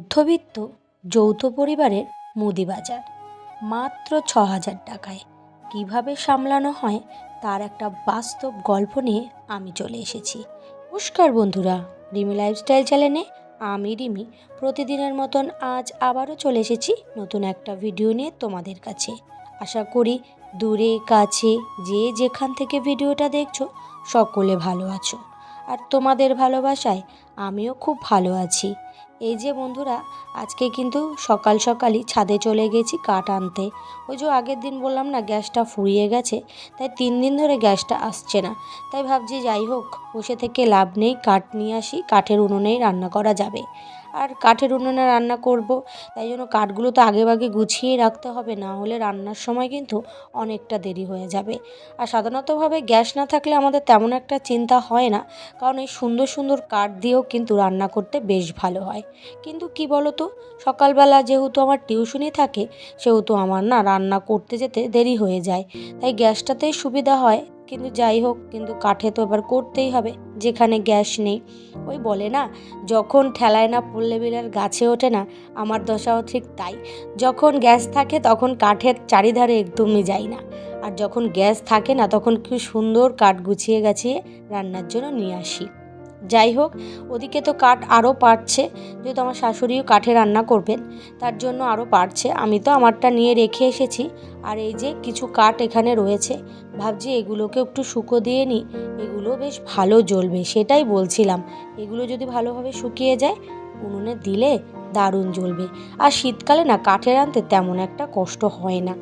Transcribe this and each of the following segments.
মধ্যবিত্ত যৌথ পরিবারের মুদি বাজার। মাত্র ছ হাজার টাকায়। কীভাবে সামলানো হয় তার একটা বাস্তব গল্প নিয়ে আমি চলে এসেছি। নমস্কার বন্ধুরা, রিমি লাইফস্টাইল চ্যানেলে আমি রিমি। প্রতিদিনের মতন আজ আবারও চলে এসেছি নতুন একটা ভিডিও নিয়ে তোমাদের কাছে। আশা করি দূরে, কাছে, যে যেখান থেকে ভিডিওটা দেখছ, সকলে ভালো আছো। আর তোমাদের ভালোবাসায় আমিও খুব ভালো আছি। এই যে বন্ধুরা, আজকে কিন্তু সকাল সকালই ছাদে চলে গেছি কাঠ আনতে। ওই যে আগের দিন বললাম না, গ্যাসটা ফুরিয়ে গেছে, তাই তিন দিন ধরে গ্যাসটা আসছে না। তাই ভাবছি যাই হোক, বসে থেকে লাভ নেই, কাঠ নিয়ে আসি, কাঠের উনুনেই রান্না করা যাবে। আর কাঠের উনুনে রান্না করব। তাই জন্য কাঠগুলো তো আগেভাগে গুছিয়ে রাখতে হবে, না হলে রান্নার সময় কিন্তু অনেকটা দেরি হয়ে যাবে। আর সাধারণতভাবে গ্যাস না থাকলে আমাদের তেমন একটা চিন্তা হয় না, কারণ এই সুন্দর সুন্দর কাঠ দিয়েও কিন্তু রান্না করতে বেশ ভালো হয়। কিন্তু কি বলো তো সকালবেলা যেহেতু আমার টিউশনি থাকে, সেহেতু আমার না রান্না করতে যেতে দেরি হয়ে যায়। তাই গ্যাসটাতেই সুবিধা হয়। কিন্তু যাই হোক, কিন্তু কাঠে তো এবার করতেই হবে, যেখানে গ্যাস নেই। ওই বলে না, যখন ঠেলায় না পড়লে বিড়াল গাছে ওঠে না, আমার দশাও ঠিক তাই। যখন গ্যাস থাকে, তখন কাঠের চারিধারে একদমই যাই না। আর যখন গ্যাস থাকে না, তখন কি সুন্দর কাঠ গুছিয়ে গাছিয়ে রান্নার জন্য নিয়ে আসি। যাই হোক, ওদিকে তো কাঠ আরও পারছে যেহেতু আমার শাশুড়িও কাঠে রান্না করবেন, তার জন্য আরও পারছে আমি তো আমারটা নিয়ে রেখে এসেছি, আর এই যে কিছু কাঠ এখানে রয়েছে, ভাবছি এগুলোকে একটু শুকো দিয়ে নিই, এগুলো বেশ ভালো জ্বলবে, সেটাই বলছিলাম। এগুলো যদি ভালোভাবে শুকিয়ে যায়, উনুনে দিলে দারুণ জ্বলবে। আর শীতকালে না কাঠে রাঁধতে তেমন একটা কষ্ট হয় না।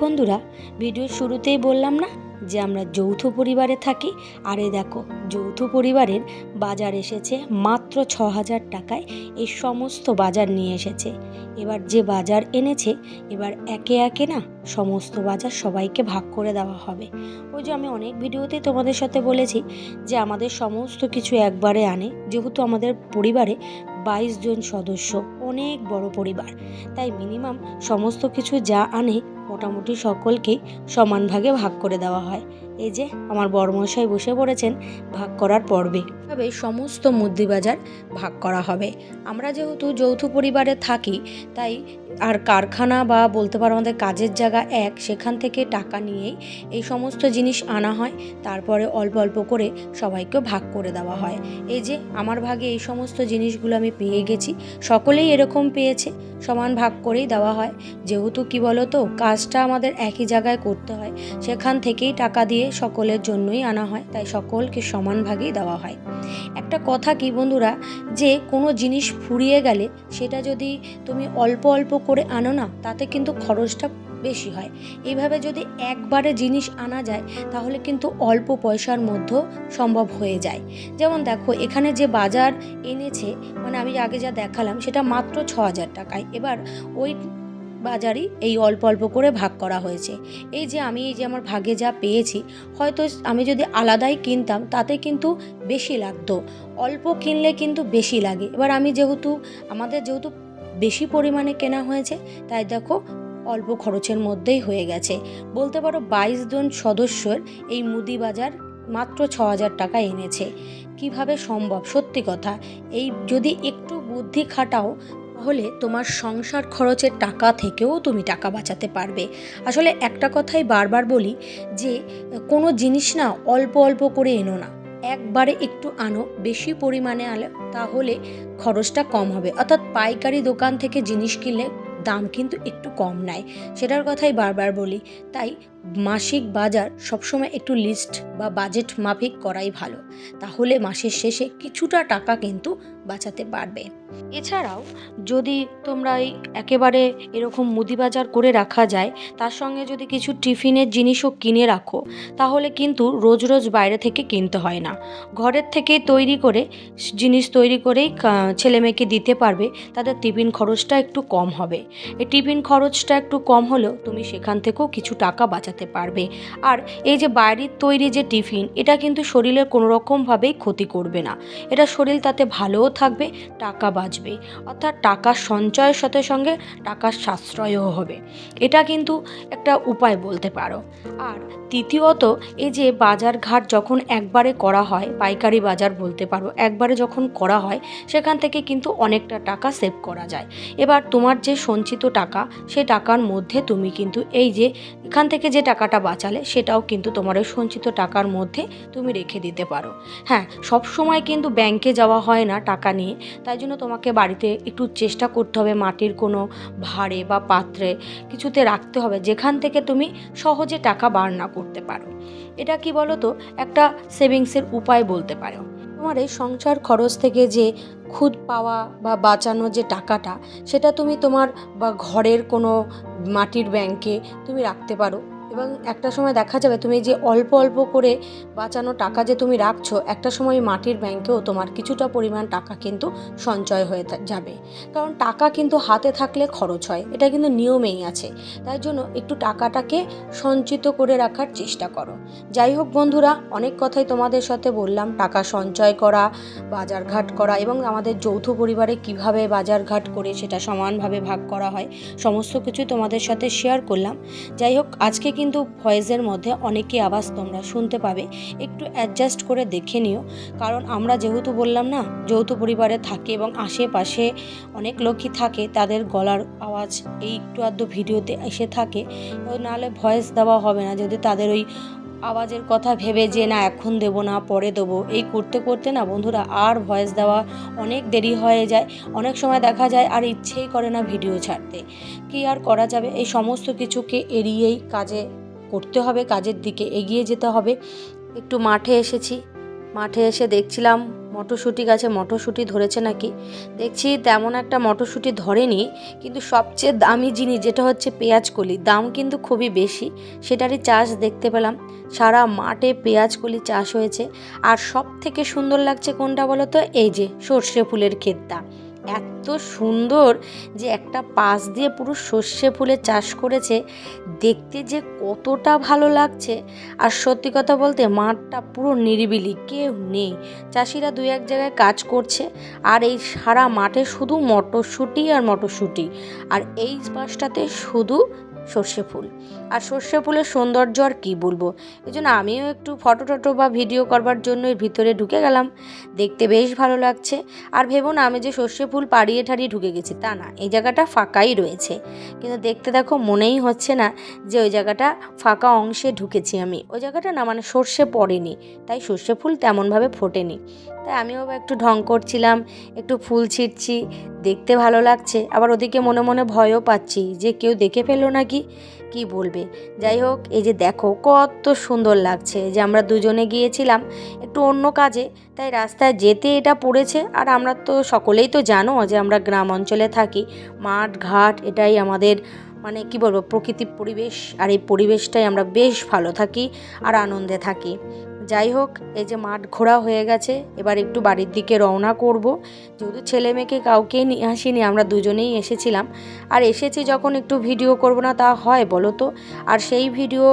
বন্ধুরা, ভিডিওর শুরুতেই বললাম না যে আমরা যৌথ পরিবারে থাকি। আর দেখো, যৌথ পরিবারের বাজার এসেছে মাত্র ছ হাজার টাকায়। এই সমস্ত বাজার নিয়ে এসেছে। এবার যে বাজার এনেছে, এবার একে একে না সমস্ত বাজার সবাইকে ভাগ করে দেওয়া হবে। ওই যে আমি অনেক ভিডিওতেই তোমাদের সাথে বলেছি যে আমাদের সমস্ত কিছু একবারে আনে। যেহেতু আমাদের পরিবারে বাইশ জন সদস্য, অনেক বড় পরিবার। তাই মিনিমাম সমস্ত কিছু যা আনে মোটামুটি সকলকেই সমান ভাগে ভাগ করে দেওয়া হয়। এই যে, আমার বড়মশাই বসে পড়েছেন ভাগ করার পর্বে। তবে সমস্ত মুদি বাজার ভাগ করা হবে। আমরা যেহেতু যৌথ পরিবারে থাকি, তাই আর কারখানা বা বলতে পারো আমাদের কাজের জায়গা এক, সেখান থেকে টাকা নিয়েই এই সমস্ত জিনিস আনা হয়, তারপরে অল্প অল্প করে সবাইকে ভাগ করে দেওয়া হয়। এই যে, আমার ভাগে এই সমস্ত জিনিসগুলো আমি পেয়ে গেছি, সকলেই এরকম পেয়েছে, সমান ভাগ করেই দেওয়া হয়। যেহেতু কি বলো তো কাজটা আমাদের একই জায়গায় করতে হয়, সেখান থেকেই টাকা দিয়ে সকলের জন্যই আনা হয়, তাই সকলকে সমান ভাগেই দেওয়া হয়। একটা কথা কি বন্ধুরা, যে কোনো জিনিস ফুরিয়ে গেলে সেটা যদি তুমি অল্প অল্প করে আনো না, তাতে কিন্তু খরচটা বেশি হয়। এইভাবে যদি একবারে জিনিস আনা যায়, তাহলে কিন্তু অল্প পয়সার মধ্যেও সম্ভব হয়ে যায়। যেমন দেখো, এখানে যে বাজার এনেছে মানে আমি আগে যা দেখালাম, সেটা মাত্র ছ হাজার টাকায়। এবার ওই বাজারই এই অল্প অল্প করে ভাগ করা হয়েছে। এই যে আমি, এই যে আমার ভাগে যা পেয়েছি, হয়তো আমি যদি আলাদাই কিনতাম, তাতে কিন্তু বেশি লাগতো। অল্প কিনলে কিন্তু বেশি লাগে। এবার আমি যেহেতু, আমাদের যেহেতু বেশি পরিমাণে কেনা হয়েছে, তাই দেখো অল্প খরচের মধ্যেই হয়ে গেছে। বলতে পারো বাইশ জন সদস্যের এই মুদি বাজার মাত্র ছ হাজার টাকা এনেছে। কীভাবে সম্ভব? সত্যি কথা, এই যদি একটু বুদ্ধি খাটাও তাহলে তোমার সংসার খরচের টাকা থেকেও তুমি টাকা বাঁচাতে পারবে। আসলে একটা কথাই বারবার বলি যে, কোনো জিনিস না অল্প অল্প করে এনো না। একবারে একটু আনো বেশি পরিমাণে আলো তাহলে খরচটা কম হবে। অর্থাৎ পাইকারি দোকান থেকে জিনিস কিনলে দাম কিন্তু একটু কম নেয়। সেটার কথাই বারবার বলি। তাই মাসিক বাজার সবসময় একটু লিস্ট বা বাজেট মাফিক করাই ভালো। তাহলে মাসের শেষে কিছুটা টাকা কিন্তু বাঁচাতে পারবে। এছাড়াও যদি তোমরা এই একেবারে এরকম মুদি বাজার করে রাখা যায়, তার সঙ্গে যদি কিছু টিফিনের জিনিসও কিনে রাখো, তাহলে কিন্তু রোজ রোজ বাইরে থেকে কিনতে হয় না। ঘরের থেকে তৈরি করে জিনিস তৈরি করেই ছেলে মেয়েকে দিতে পারবে, তাদের টিফিন খরচটা একটু কম হবে। এই টিফিন খরচটা একটু কম হলেও তুমি সেখান থেকেও কিছু টাকা বাঁচাতে যেতে পারবে। আর এই যে বাইরের তৈরি যে টিফিন, এটা কিন্তু শরীরের কোনো রকমভাবেই ক্ষতি করবে না। এটা শরীর তাতে ভালোও থাকবে, টাকা বাঁচবে। অর্থাৎ টাকা সঞ্চয়ের সাথে সঙ্গে টাকার সাশ্রয়ও হবে। এটা কিন্তু একটা উপায় বলতে পারো। আর তৃতীয়ত, এই যে বাজার ঘাট যখন একবারে করা হয়, পাইকারি বাজার বলতে পারো, একবারে যখন করা হয়, সেখান থেকে কিন্তু অনেকটা টাকা সেভ করা যায়। এবার তোমার যে সঞ্চিত টাকা, সে টাকার মধ্যে তুমি কিন্তু এই যে এখান থেকে যে টাকাটা বাঁচালে সেটাও কিন্তু তোমার ওই সঞ্চিত টাকার মধ্যে তুমি রেখে দিতে পারো। হ্যাঁ সব সময় কিন্তু ব্যাংকে যাওয়া হয় না টাকা নিয়ে। তাই জন্য তোমাকে বাড়িতে একটু চেষ্টা করতে হবে মাটির কোনো ভাড়ে বা পাত্রে কিছুতে রাখতে হবে, যেখান থেকে তুমি সহজে টাকা বার না করতে পারো। এটা কি বলো তো একটা সেভিংসের উপায় বলতে পারো। তোমার এই সংসার খরচ থেকে যে খুদ পাওয়া বা বাঁচানো যে টাকাটা, সেটা তুমি তোমার বা ঘরের কোনো মাটির ব্যাংকে তুমি রাখতে পারো। এবং একটা সময় দেখা যাবে তুমি যে অল্প অল্প করে বাঁচানো টাকা যে তুমি রাখছো, একটা সময় মাটির ব্যাংকেও তোমার কিছুটা পরিমাণ টাকা কিন্তু সঞ্চয় হয়ে যাবে। কারণ টাকা কিন্তু হাতে থাকলে খরচ হয়, এটা কিন্তু নিয়মেই আছে। তাই জন্য একটু টাকাটাকে সঞ্চিত করে রাখার চেষ্টা করো। যাই হোক বন্ধুরা, অনেক কথাই তোমাদের সাথে বললাম। টাকা সঞ্চয় করা, বাজারঘাট করা এবং আমাদের যৌথ পরিবারে কীভাবে বাজারঘাট করে সেটা সমানভাবে ভাগ করা হয়, সমস্ত কিছু তোমাদের সাথে শেয়ার করলাম। যাই হোক, আজকে কিন্তু ভয়েসের মধ্যে অনেকই আওয়াজ তোমরা শুনতে পাবে। একটু অ্যাডজাস্ট করে দেখে নিও। কারণ আমরা যেহেতু বললাম না, যৌথ পরিবারে থাকে এবং আশেপাশে অনেক লোকই থাকে, তাদের গলার আওয়াজ এই একটু আধটু ভিডিওতে এসে থাকে। নাহলে ভয়েস দেওয়া হবে না। যদি তাদের ওই আওয়াজের কথা ভেবে যে, না, এখন দেবো না, পরে দেবো। এই করতে করতে না বন্ধুরা আর ভয়েস দেওয়া অনেক দেরি হয়ে যায়। অনেক সময় দেখা যায় আর ইচ্ছেই করে না ভিডিও ছাড়তে। কি আর করা যাবে? এই সমস্ত কিছুকে এড়িয়েই কাজে করতে হবে, কাজের দিকে এগিয়ে যেতে হবে। একটু মাঠে এসেছি। মাঠে এসে দেখছিলাম মটরশুঁটি গাছে মটরশুঁটি ধরেছে নাকি। দেখছি তেমন একটা মটরশুঁটি ধরেনি, কিন্তু সবচেয়ে দামি জিনিস যেটা হচ্ছে পেঁয়াজ কলি দাম কিন্তু খুবই বেশি, সেটারই চাষ দেখতে পেলাম। সারা মাঠে পেঁয়াজ কলি চাষ হয়েছে, আর সব থেকে সুন্দর লাগছে কোনটা বলো তো এই যে সর্ষে ফুলের ক্ষেতটা। এত সুন্দর যে একটা পাশ দিয়ে পুরো সর্ষে ফুলের চাষ করেছে, দেখতে যে কতটা ভালো লাগছে। আর সত্যি কথা বলতে মাঠটা পুরো নিরিবিলি, কেউ নেই। চাষিরা দু এক জায়গায় কাজ করছে, আর এই সারা মাঠে শুধু মটরশুঁটি আর মটরশুঁটি। আর এই পাশটাতে শুধু সর্ষে ফুল। আর সর্ষে ফুলের সৌন্দর্য আর কী বলব? এই জন্য আমিও একটু ফটো টটো বা ভিডিও করবার জন্য এর ভিতরে ঢুকে গেলাম। দেখতে বেশ ভালো লাগছে। আর ভেবো না, আমি যে সর্ষে ফুল পাড়িয়ে ঠাড়িয়ে ঢুকে গেছি, তা না, এই জায়গাটা ফাঁকাই রয়েছে। কিন্তু দেখতে দেখো, মনেই হচ্ছে না যে ওই জায়গাটা ফাঁকা অংশে ঢুকেছি আমি। ওই জায়গাটা না মানে সর্ষে পড়েনি, তাই সর্ষে ফুল তেমনভাবে ফোটেনি। তাই আমিও একটু ঢং করছিলাম, একটু ফুল ছিটছি, দেখতে ভালো লাগছে, আবার ওদিকে মনে মনে ভয়ও পাচ্ছি যে কেউ দেখে ফেলল নাকি? কি বলবে? যাই হোক, এই যে দেখো কত সুন্দর লাগছে যে আমরা দুজনে গিয়েছিলাম একটু অন্য কাজে, তাই রাস্তায় যেতে এটা পড়েছে, আর আমরা তো সকলেই তো জানো যে আমরা গ্রাম অঞ্চলে থাকি, মাঠ, ঘাট এটাই আমাদের মানে কি বলব, প্রকৃতির পরিবেশ, আর এই পরিবেশটাই আমরা বেশ ভালো থাকি আর আনন্দে থাকি। যাই হোক এই যে মাঠ ঘোরা হয়ে গেছে, এবার একটু বাড়ির দিকে রওনা করব। যেহেতু ছেলে মেয়েকে কাউকেই নিয়ে আসিনি, আমরা দুজনেই এসেছিলাম। আর এসেছি যখন একটু ভিডিও করব না, তা হয় বলো তো? আর সেই ভিডিও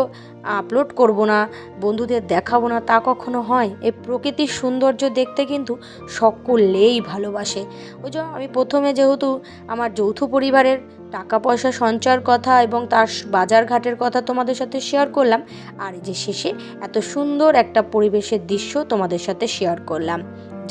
আপলোড করব না, বন্ধুদের দেখাবো না, তা কখনো হয়? এই প্রকৃতির সৌন্দর্য দেখতে কিন্তু সকলেই ভালোবাসে। ওই জন্য আমি প্রথমে যেহেতু আমার যৌথ পরিবারের টাকা পয়সা সঞ্চয়ের কথা এবং তার বাজার ঘাটের কথা তোমাদের সাথে শেয়ার করলাম। আর যে শেষে এত সুন্দর একটা পরিবেশের দৃশ্য তোমাদের সাথে শেয়ার করলাম।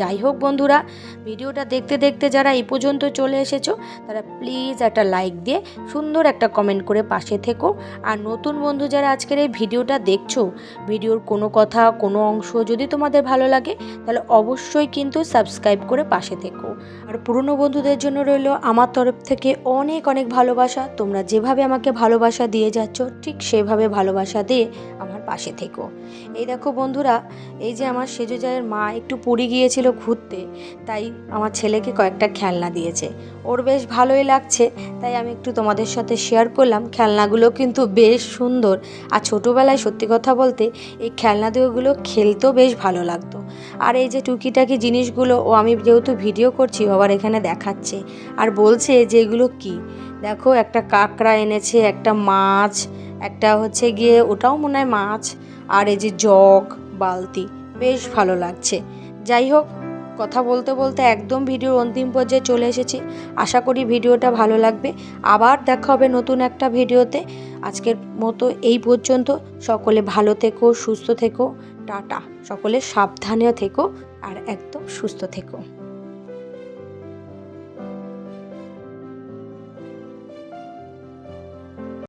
যাই হোক বন্ধুরা, ভিডিওটা দেখতে দেখতে যারা এই পর্যন্ত চলে এসেছ, তারা প্লিজ একটা লাইক দিয়ে সুন্দর একটা কমেন্ট করে পাশে থেকো। আর নতুন বন্ধু যারা আজকের এই ভিডিওটা দেখছ, ভিডিওর কোনো কথা, কোনো অংশ যদি তোমাদের ভালো লাগে, তাহলে অবশ্যই কিন্তু সাবস্ক্রাইব করে পাশে থেকো। আর পুরনো বন্ধুদের জন্য রইল আমার তরফ থেকে অনেক অনেক ভালোবাসা। তোমরা যেভাবে আমাকে ভালোবাসা দিয়ে যাচ্ছ, ঠিক সেভাবে ভালোবাসা দিয়ে আমার পাশে থেকো। এই দেখো বন্ধুরা, এই যে আমার সেজো মা একটু পুরী গিয়েছিল ঘুরতে, তাই আমার ছেলেকে কয়েকটা খেলনা দিয়েছে। ওর বেশ ভালোই লাগছে, তাই আমি একটু তোমাদের সাথে শেয়ার করলাম। খেলনাগুলো কিন্তু বেশ সুন্দর। আর ছোটোবেলায় সত্যি কথা বলতে, এই খেলনা দিয়েগুলো খেলতেও বেশ ভালো লাগতো। আর এই যে টুকিটাকি জিনিসগুলো, ও আমি যেহেতু ভিডিও করছি আবার এখানে দেখাচ্ছে। আর বলছে যে এগুলো কী? দেখো, একটা কাঁকড়া এনেছে, একটা মাছ, একটা হচ্ছে গিয়ে ওটাও মনে হয় মাছ। আর এই যে জগ, বালতি, বেশ ভালো লাগছে। যাই হোক কথা বলতে বলতে একদম ভিডিওর অন্তিম পর্যায়ে চলে এসেছি। আশা করি ভিডিওটা ভালো লাগবে। আবার দেখা হবে নতুন একটা ভিডিওতে। আজকের মতো এই পর্যন্ত। সকলে ভালো থেকো, সুস্থ থেকো, টাটা। সকলে সাবধানেও থেকো আর একদম সুস্থ থেকো।